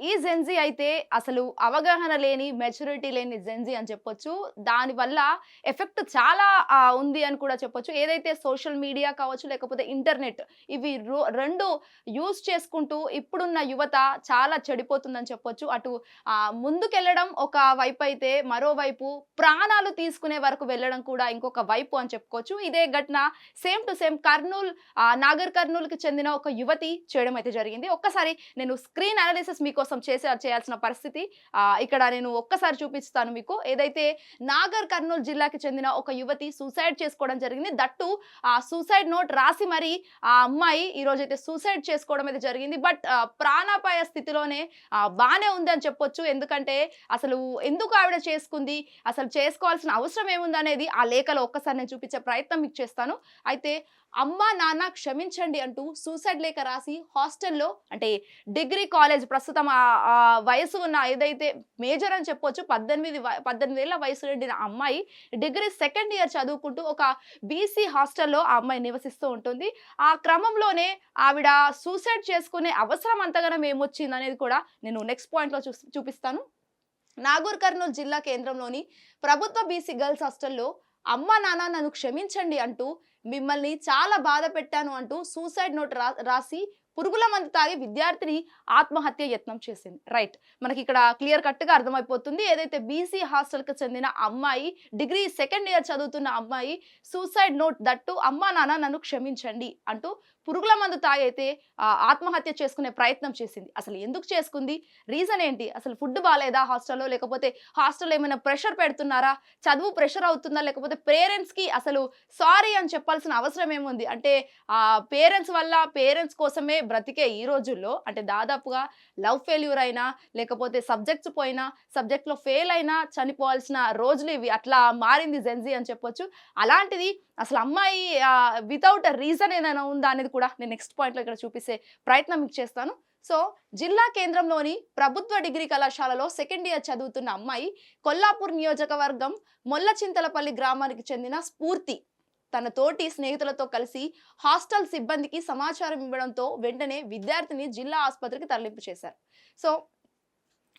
ఈ జెన్జీ అయితే అసలు అవగాహన లేని మెచ్యూరిటీ లేని జెన్జీ అని చెప్పొచ్చు. దానివల్ల ఎఫెక్ట్ చాలా ఉంది అని కూడా చెప్పొచ్చు. ఏదైతే సోషల్ మీడియా కావచ్చు లేకపోతే ఇంటర్నెట్ ఇవి రో- రెండు యూజ్ చేసుకుంటూ ఇప్పుడున్న యువత చాలా చెడిపోతుందని చెప్పొచ్చు. అటు ముందుకెళ్ళడం ఒక వైపు అయితే మరోవైపు ప్రాణాలు తీసుకునే వరకు వెళ్ళడం కూడా ఇంకొక వైపు అని చెప్పుకోవచ్చు. ఇదే ఘటన same to same Kurnool Nagar కర్నూలుకి చెందిన ఒక యువతి చేయడం అయితే జరిగింది. ఒక్కసారి నేను స్క్రీన్ అనాలిసిస్ మీకోసం చేసే చేయాల్సిన పరిస్థితి. ఇక్కడ నేను ఒక్కసారి చూపిస్తాను మీకు. ఏదైతే నాగర్ కర్నూలు జిల్లాకి చెందిన ఒక యువతి సూసైడ్ చేసుకోవడం జరిగింది. దట్టు ఆ సూసైడ్ నోట్ రాసి మరి ఆ అమ్మాయి ఈ అయితే సూసైడ్ చేసుకోవడం అయితే జరిగింది. బట్ ప్రాణాపాయ స్థితిలోనే బాగానే ఉంది అని చెప్పొచ్చు. ఎందుకంటే అసలు ఎందుకు ఆవిడ చేసుకుంది? అసలు చేసుకోవాల్సిన అవసరం ఏముంది అనేది ఆ లేఖలో ఒక్కసారి నేను చూపించే ప్రయత్నం మీకు చేస్తాను. అయితే అమ్మా నాన్న క్షమించండి అంటూ సూసైడ్ లేఖ రాసి హాస్టల్లో అంటే డిగ్రీ కాలేజ్ ప్రస్తుతం ఆ వయసు ఉన్న ఏదైతే మేజర్ అని చెప్పొచ్చు పద్దెనిమిది వ- పద్దెనిమిది ఏళ్ళ వయసు నిండిన అమ్మాయి డిగ్రీ సెకండ్ ఇయర్ చదువుకుంటూ ఒక బీసీ హాస్టల్లో ఆ అమ్మాయి నివసిస్తూ ఉంటుంది. ఆ క్రమంలోనే ఆవిడ సూసైడ్ చేసుకునే అవసరం అంతగానం ఏమొచ్చింది అనేది కూడా నేను నెక్స్ట్ పాయింట్లో చూ చూపిస్తాను. నాగూర్ కర్నూలు జిల్లా కేంద్రంలోని ప్రభుత్వ బీసీ గర్ల్స్ హాస్టల్లో అమ్మ నాన్న నన్ను క్షమించండి అంటూ మిమ్మల్ని చాలా బాధ పెట్టాను అంటూ సూసైడ్ నోట్ రా రాసి పురుగుల మందు తాగి విద్యార్థిని ఆత్మహత్య యత్నం చేసింది. రైట్. మనకి ఇక్కడ క్లియర్ కట్గా అర్థమైపోతుంది. ఏదైతే బీసీ హాస్టల్కి చెందిన అమ్మాయి డిగ్రీ సెకండ్ ఇయర్ చదువుతున్న అమ్మాయి సూసైడ్ నోట్ దట్టు అమ్మా నాన్న నన్ను క్షమించండి అంటూ పురుగుల మందు తాగైతే ఆత్మహత్య చేసుకునే ప్రయత్నం చేసింది. అసలు ఎందుకు చేసుకుంది? రీజన్ ఏంటి? అసలు ఫుడ్ బాగాలేదా హాస్టల్లో? లేకపోతే హాస్టల్లో ఏమైనా ప్రెషర్ పెడుతున్నారా? చదువు ప్రెషర్ అవుతుందా? లేకపోతే పేరెంట్స్కి అసలు సారీ అని చెప్పాల్సిన అవసరం ఏముంది? అంటే పేరెంట్స్ వల్ల పేరెంట్స్ కోసమే బ్రతికే ఈ రోజుల్లో అంటే దాదాపుగా లవ్ ఫెయిల్యూర్ అయినా లేకపోతే సబ్జెక్ట్స్ పోయినా సబ్జెక్ట్లో ఫెయిల్ అయినా చనిపోవాల్సిన రోజులు ఇవి అట్లా మారింది జెన్జీ అని చెప్పొచ్చు. అలాంటిది అసలు అమ్మాయి వితౌట్ రీజన్ ఏదైనా ఉందా అనేది కూడా నేను నెక్స్ట్ పాయింట్లో ఇక్కడ చూపిస్తే ప్రయత్నం మీకు చేస్తాను. సో జిల్లా కేంద్రంలోని ప్రభుత్వ డిగ్రీ కళాశాలలో సెకండ్ ఇయర్ చదువుతున్న అమ్మాయి కొల్లాపూర్ నియోజకవర్గం మొల్లచింతలపల్లి గ్రామానికి చెందిన స్ఫూర్తి. తన తోటి స్నేహితులతో కలిసి హాస్టల్ సిబ్బందికి సమాచారం ఇవ్వడంతో వెంటనే విద్యార్థిని జిల్లా ఆసుపత్రికి తరలింపు చేశారు సో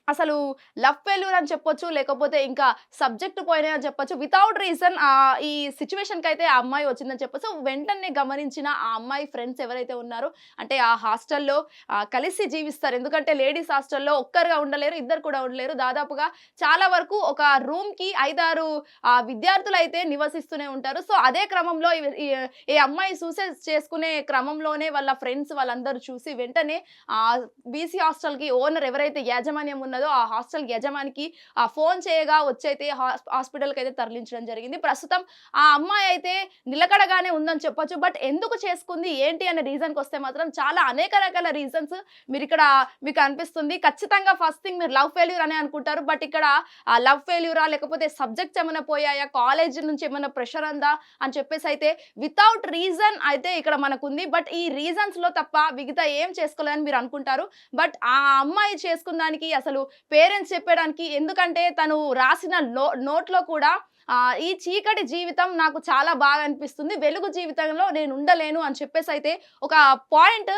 అసలు లవ్ ఫెయిల్యూర్ అని చెప్పొచ్చు లేకపోతే ఇంకా సబ్జెక్ట్ పోయినాయి అని చెప్పొచ్చు వితౌట్ రీజన్ ఈ సిచ్యువేషన్కి అయితే ఆ అమ్మాయి వచ్చిందని చెప్పొచ్చు. వెంటనే గమనించిన ఆ అమ్మాయి ఫ్రెండ్స్ ఎవరైతే ఉన్నారో అంటే ఆ హాస్టల్లో కలిసి జీవిస్తారు. ఎందుకంటే లేడీస్ హాస్టల్లో ఒక్కరుగా ఉండలేరు ఇద్దరు కూడా ఉండలేరు. దాదాపుగా చాలా వరకు ఒక రూమ్కి ఐదారు ఆ, విద్యార్థులు అయితే నివసిస్తూనే ఉంటారు. సో అదే క్రమంలో ఈ- ఈ అమ్మాయి సూసైడ్ చేసుకునే క్రమంలోనే వాళ్ళ ఫ్రెండ్స్ వాళ్ళందరూ చూసి వెంటనే ఆ బీసీ హాస్టల్కి ఓనర్ ఎవరైతే యాజమాన్యం ఉన్నదో ఆ హాస్టల్ యజమానికి ఆ ఫోన్ చేయగా వచ్చైతే హాస్- హాస్పిటల్కి అయితే తరలించడం జరిగింది. ప్రస్తుతం ఆ అమ్మాయి అయితే నిలకడగానే ఉందని చెప్పొచ్చు. బట్ ఎందుకు చేసుకుంది? ఏంటి అనే రీజన్కి వస్తే మాత్రం చాలా అనేక రకాల రీజన్స్ మీరు ఇక్కడ మీకు అనిపిస్తుంది. ఖచ్చితంగా ఫస్ట్ థింగ్ మీరు లవ్ ఫెయిల్యూర్ అని అనుకుంటారు. బట్ ఇక్కడ ఆ లవ్ ఫెయిల్యూరా లేకపోతే సబ్జెక్ట్స్ ఏమైనా పోయాయా? కాలేజ్ నుంచి ఏమైనా ప్రెషర్ అందా అని చెప్పేసి అయితే వితౌట్ రీజన్ అయితే ఇక్కడ మనకుంది. బట్ ఈ రీజన్స్లో తప్ప మిగతా ఏం చేసుకోలేదని మీరు అనుకుంటారు. బట్ ఆ అమ్మాయి చేసుకున్న దానికి అసలు పేరెంట్స్ చెప్పడానికి ఎందుకంటే తను రాసిన నో నోట్లో కూడా ఈ చీకటి జీవితం నాకు చాలా బాగా అనిపిస్తుంది. వెలుగు జీవితంలో నేను ఉండలేను అని చెప్పేసి అయితే ఒక పాయింట్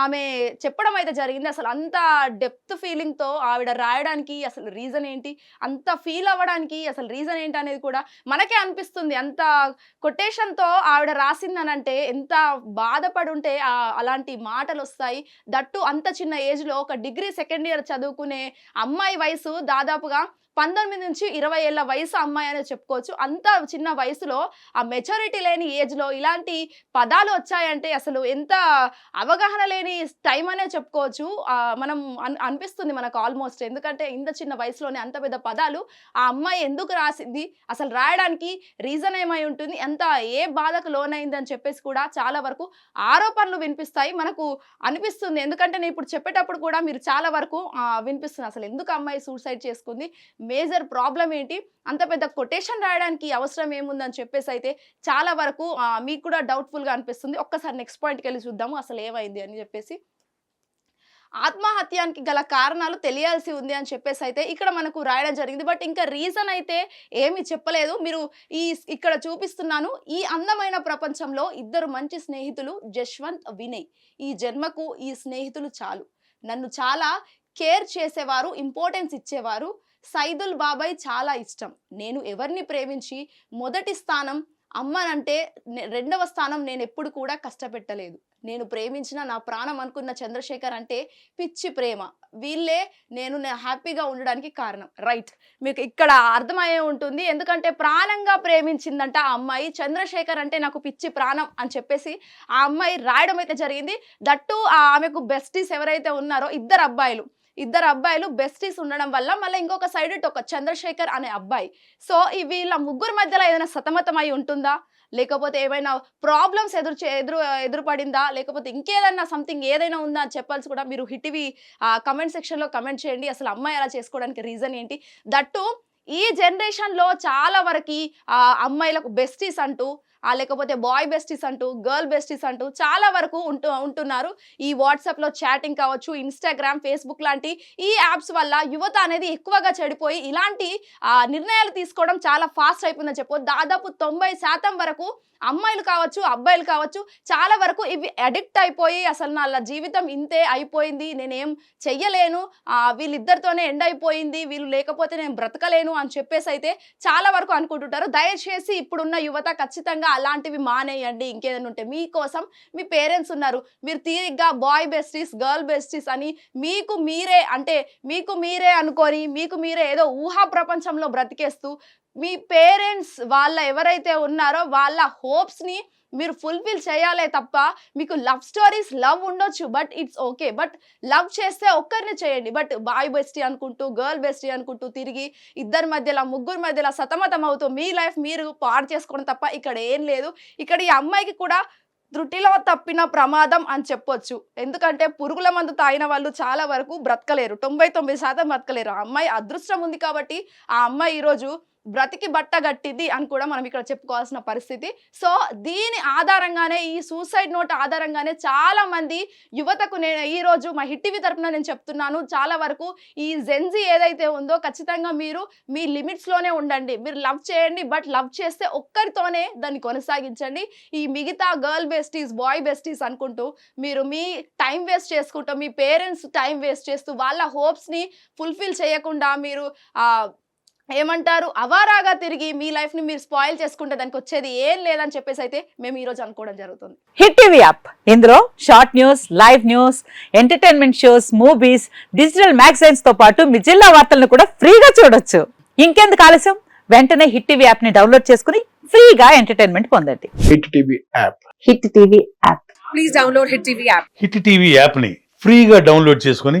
ఆమె చెప్పడం అయితే జరిగింది. అసలు అంత డెప్త్ ఫీలింగ్తో ఆవిడ రాయడానికి అసలు రీజన్ ఏంటి అంత ఫీల్ అవ్వడానికి అసలు రీజన్ ఏంటి అనేది కూడా మనకే అనిపిస్తుంది. అంత కొటేషన్తో ఆవిడ రాసిందనంటే ఎంత బాధపడి ఉంటే అలాంటి మాటలు వస్తాయి. దట్టు అంత చిన్న ఏజ్లో ఒక డిగ్రీ సెకండ్ ఇయర్ చదువుకునే అమ్మాయి వయసు దాదాపుగా పంతొమ్మిది నుంచి ఇరవై ఏళ్ళ వయసు అమ్మాయి అనేది చెప్పుకోవచ్చు. అంత చిన్న వయసులో ఆ మెచ్యూరిటీ లేని ఏజ్లో ఇలాంటి పదాలు వచ్చాయంటే అసలు ఎంత అవగాహన లేని టైం అనే చెప్పుకోవచ్చు. మనం అన్- అనిపిస్తుంది మనకు ఆల్మోస్ట్ ఎందుకంటే ఇంత చిన్న వయసులోనే అంత పెద్ద పదాలు ఆ అమ్మాయి ఎందుకు రాసింది? అసలు రాయడానికి రీజన్ ఏమై ఉంటుంది? ఎంత ఏ బాధకు లోనైంది అని చెప్పేసి కూడా చాలా వరకు ఆరోపణలు వినిపిస్తాయి. మనకు అనిపిస్తుంది. ఎందుకంటే నేను ఇప్పుడు చెప్పేటప్పుడు కూడా మీరు చాలా వరకు వినిపిస్తుంది. అసలు ఎందుకు అమ్మాయి సూసైడ్ చేసుకుంది? మేజర్ ప్రాబ్లం ఏంటి? అంత పెద్ద కొటేషన్ రాయడానికి అవసరం ఏముందని చెప్పేసి అయితే చాలా వరకు మీకు కూడా డౌట్ఫుల్గా అనిపిస్తుంది. ఒక్కసారి నెక్స్ట్ పాయింట్కి వెళ్ళి చూద్దాము అసలు ఏమైంది అని చెప్పేసి. ఆత్మహత్యానికి గల కారణాలు తెలియాల్సి ఉంది అని చెప్పేసి అయితే ఇక్కడ మనకు రాయడం జరిగింది. బట్ ఇంకా రీజన్ అయితే ఏమీ చెప్పలేదు. మీరు ఈ ఇక్కడ చూపిస్తున్నాను. ఈ అందమైన ప్రపంచంలో ఇద్దరు మంచి స్నేహితులు జశ్వంత్ వినయ్. ఈ జన్మకు ఈ స్నేహితులు చాలు. నన్ను చాలా కేర్ చేసేవారు ఇంపార్టెన్స్ ఇచ్చేవారు. సైదుల్ బాబాయ్ చాలా ఇష్టం. నేను ఎవరిని ప్రేమించి మొదటి స్థానం అమ్మనంటే రెండవ స్థానం నేను ఎప్పుడు కూడా కష్టపెట్టలేదు. నేను ప్రేమించిన నా ప్రాణం అనుకున్న చంద్రశేఖర్ అంటే పిచ్చి ప్రేమ. వీళ్ళే నేను హ్యాపీగా ఉండడానికి కారణం. రైట్. మీకు ఇక్కడ అర్థమయ్యే ఉంటుంది. ఎందుకంటే ప్రాణంగా ప్రేమించిందంట ఆ అమ్మాయి. చంద్రశేఖర్ అంటే నాకు పిచ్చి ప్రాణం అని చెప్పేసి ఆ అమ్మాయి రాయడం అయితే జరిగింది. దట్టు ఆమెకు బెస్టీస్ ఎవరైతే ఉన్నారో ఇద్దరు అబ్బాయిలు. ఇద్దరు అబ్బాయిలు బెస్టీస్ ఉండడం వల్ల మళ్ళీ ఇంకొక సైడ్ ఇటు ఒక చంద్రశేఖర్ అనే అబ్బాయి. సో ఈ వీళ్ళ ముగ్గురు మధ్యలో ఏదైనా సతమతం అయి ఉంటుందా? లేకపోతే ఏమైనా ప్రాబ్లమ్స్ ఎదురు చే- ఎదురు ఎదురుపడిందా? లేకపోతే ఇంకేదైనా సంథింగ్ ఏదైనా ఉందా అని చెప్పాల్సి కూడా మీరు హిటివి కమెంట్ సెక్షన్లో కమెంట్ చేయండి. అసలు అమ్మాయి అలా చేసుకోవడానికి రీజన్ ఏంటి? దట్టు ఈ జనరేషన్లో చాలా వరకు అమ్మాయిలకు బెస్టీస్ అంటూ లేకపోతే బాయ్ బెస్టీస్ అంటూ గర్ల్ బెస్టీస్ అంటూ చాలా వరకు ఉంటూ ఉంటున్నారు. ఈ వాట్సాప్లో చాటింగ్ కావచ్చు ఇన్స్టాగ్రామ్ ఫేస్బుక్ లాంటి ఈ యాప్స్ వల్ల యువత అనేది ఎక్కువగా చెడిపోయి ఇలాంటి నిర్ణయాలు తీసుకోవడం చాలా ఫాస్ట్ అయిపోయిందని చెప్పు దాదాపు తొంభై శాతం వరకు అమ్మాయిలు కావచ్చు అబ్బాయిలు కావచ్చు చాలా వరకు ఇవి అడిక్ట్ అయిపోయి అసలు నా జీవితం ఇంతే అయిపోయింది నేనేం చెయ్యలేను వీళ్ళిద్దరితోనే ఎండ్ అయిపోయింది వీళ్ళు లేకపోతే నేను బ్రతకలేను అని చెప్పేసి అయితే చాలా వరకు అనుకుంటుంటారు. దయచేసి ఇప్పుడున్న యువత ఖచ్చితంగా అలాంటివి మానేయండి ఇంకేదైనా ఉంటే. మీకోసం మీ పేరెంట్స్ ఉన్నారు. మీరు తీరిగ్గా బాయ్ బెస్టీస్ గర్ల్ బెస్టీస్ అని మీకు మీరే అంటే మీకు మీరే అనుకొని మీకు మీరే ఏదో ఊహా ప్రపంచంలో బ్రతికేస్తూ మీ పేరెంట్స్ వాళ్ళ ఎవరైతే ఉన్నారో వాళ్ళ హోప్స్ని మీరు ఫుల్ఫిల్ చేయాలే తప్ప మీకు లవ్ స్టోరీస్ లవ్ ఉండొచ్చు but it's okay but love చేస్తే ఒక్కరిని చేయండి. బట్ బాయ్ బెస్టీ అనుకుంటూ గర్ల్ బెస్టీ అనుకుంటూ తిరిగి ఇద్దరి మధ్యలో ముగ్గురు మధ్యలో సతమతం అవుతూ మీ లైఫ్ మీరు పాడు చేసుకోవడం తప్ప ఇక్కడ ఏం లేదు. ఇక్కడ ఈ అమ్మాయికి కూడా త్రుటిలో తప్పిన ప్రమాదం అని చెప్పొచ్చు. ఎందుకంటే పురుగుల మందు తాగిన వాళ్ళు చాలా వరకు బ్రతకలేరు. తొంభై తొమ్మిది శాతం బ్రతకలేరు. ఆ అమ్మాయి అదృష్టం ఉంది కాబట్టి ఆ అమ్మాయి ఈరోజు బ్రతికి బట్ట గట్టింది అని కూడా మనం ఇక్కడ చెప్పుకోవాల్సిన పరిస్థితి. సో దీని ఆధారంగానే ఈ సూసైడ్ నోట్ ఆధారంగానే చాలా మంది యువతకు నేను ఈ రోజు మా హిట్టివి తరపున నేను చెప్తున్నాను చాలా వరకు ఈ జెన్జీ ఏదైతే ఉందో ఖచ్చితంగా మీరు మీ లిమిట్స్లోనే ఉండండి. మీరు లవ్ చేయండి బట్ లవ్ చేస్తే ఒక్కరితోనే దాన్ని కొనసాగించండి. ఈ మిగతా గర్ల్ బెస్టీస్ బాయ్ బెస్టీస్ అనుకుంటూ మీరు మీ టైం వేస్ట్ చేసుకుంటూ మీ పేరెంట్స్ టైం వేస్ట్ చేస్తూ వాళ్ళ హోప్స్ని ఫుల్ఫిల్ చేయకుండా మీరు ఏమంటారు? అవారాగా తిరిగి మీ లైఫ్ని మీరు స్పాయిల్ చేసుకుంటే దానికి వచ్చేది ఏం లేదని చెప్పేసి అయితే మేము ఈరోజు అనుకోవడం జరుగుతుంది. Hit TV app. ఇందులో short news live news entertainment shows movies digital మ్యాగజైన్స్తో పాటు మీ జిల్లా వార్తలను కూడా ఫ్రీగా చూడొచ్చు. ఇంకెందుకు ఆలస్యం? వెంటనే హిట్ టీవీ యాప్ని డౌన్లోడ్ చేసుకుని ఫ్రీగా ఎంటర్టైన్మెంట్ పొందండి. Hit TV app. Hit TV app. Please download Hit TV app. Hit TV యాప్ని ఫ్రీగా డౌన్లోడ్ చేసుకొని